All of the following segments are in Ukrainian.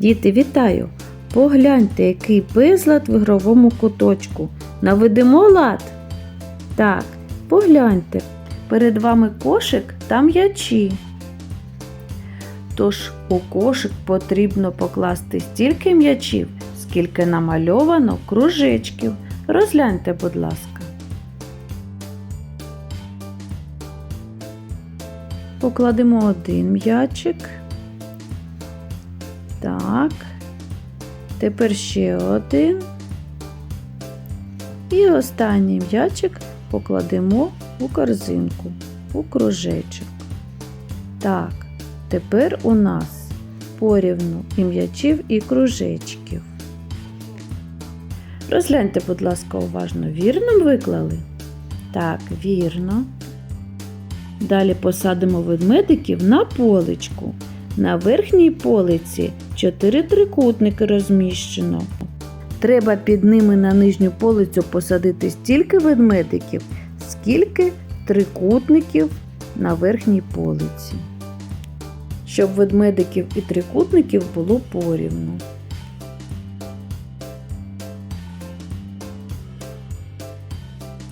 Діти, вітаю! Погляньте, який безлад в ігровому куточку. Наведемо лад? Так, погляньте. Перед вами кошик та м'ячі. Тож у кошик потрібно покласти стільки м'ячів, скільки намальовано кружечків. Розгляньте, будь ласка. Покладемо один м'ячик. Так. Тепер ще один. І останній м'ячик покладемо у корзинку, у кружечок. Так, тепер у нас порівну і м'ячів, і кружечків. Розгляньте, будь ласка, уважно, вірно виклали? Так, вірно. Далі посадимо ведмедиків на поличку. На верхній полиці чотири трикутники розміщено. Треба під ними на нижню полицю посадити стільки ведмедиків, скільки трикутників на верхній полиці. Щоб ведмедиків і трикутників було порівну.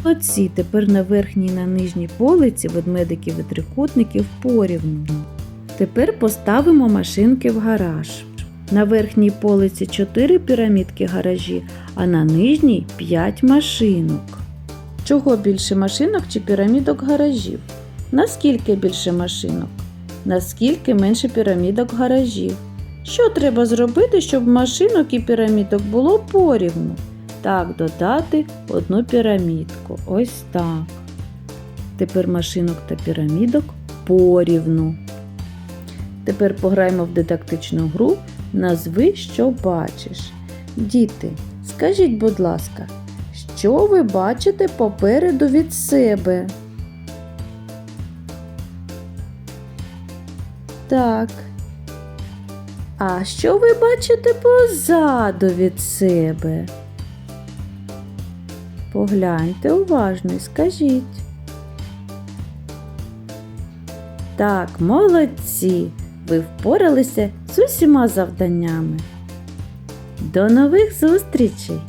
Оці тепер на верхній і на нижній полиці ведмедиків і трикутників порівну. Тепер поставимо машинки в гараж. На верхній полиці 4 пірамідки гаражі, а на нижній 5 машинок. Чого більше машинок чи пірамідок гаражів? Наскільки більше машинок? Наскільки менше пірамідок гаражів? Що треба зробити, щоб машинок і пірамідок було порівну? Так, додати одну пірамідку. Ось так. Тепер машинок та пірамідок порівну. Тепер пограємо в дидактичну гру Назви, що бачиш. Діти, скажіть, будь ласка, що ви бачите попереду від себе? Так. А що ви бачите позаду від себе? Погляньте уважно і скажіть. Так, молодці! Ви впоралися з усіма завданнями. До нових зустрічей!